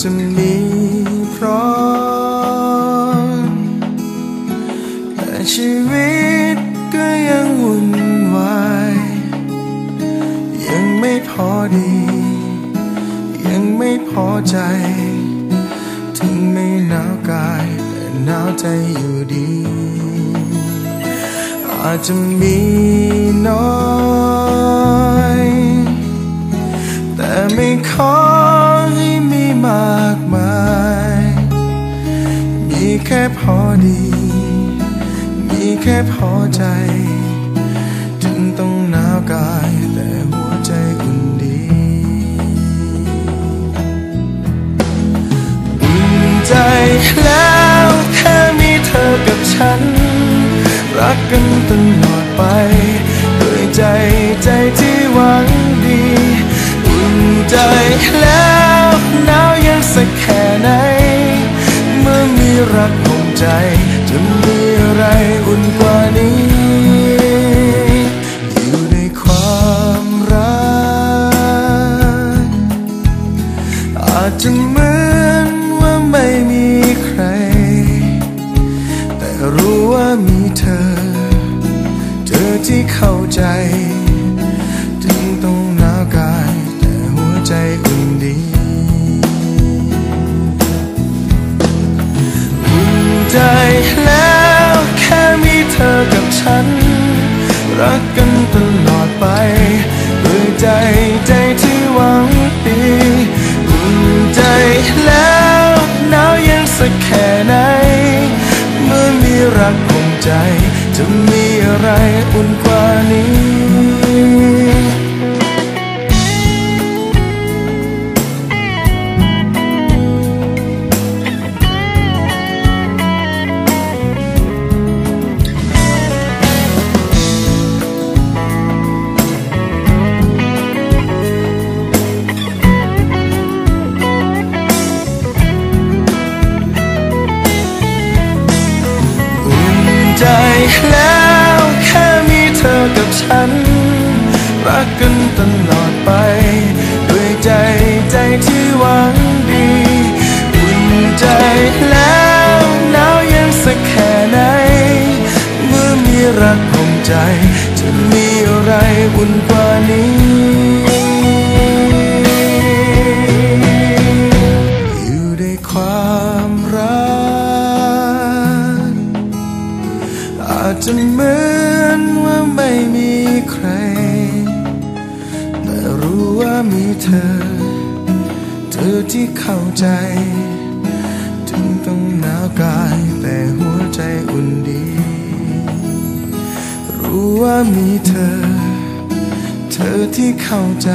จะมีพร้อมแต่ชีวิตก็ยังวุ่นวายยังไม่พอดี ยังไม่พอใจ ถึงไม่หนาวกายแต่หนาวใจอยู่ดี อาจจะมีน้อย แต่ไม่ขอ แค่พอดี มีแค่พอใจ ถึงต้องหนาวกาย แต่หัวใจอุ่นดีอุ่นใจแล้วแค่มีเธอกับฉัน รักกันตลอดไป ด้วยใจใจที่หวัง จจะเหมือนว่าไม่มีใคร แต่รู้ว่ามีเธอ เธอที่เข้าใจ ถึงต้องหนาวกาย แต่หัวใจอุ่นดีอุ่นใจแล้วแค่มีเธอกับฉัน รักกันตลอดไปด้วยใจใจที่หวั ใจ จะมีอะไรอุ่นกว่านี้ กันตลอดไป ด้วยใจใจที่หวังดีอุ่นใจแล้วหนาวเย็นสักแค่ไหน เมื่อมีรักของใจ จะมีอะไรอุ่นกว่านี้อยู่ในความรักอาจจะเหมือนว่าไม่มีใคร ว่ามีเธอ เธอที่เข้าใจ ถึงต้องหนาวกายแต่หัวใจอุ่นดี รู้ว่ามีเธอ เธอที่เข้าใจ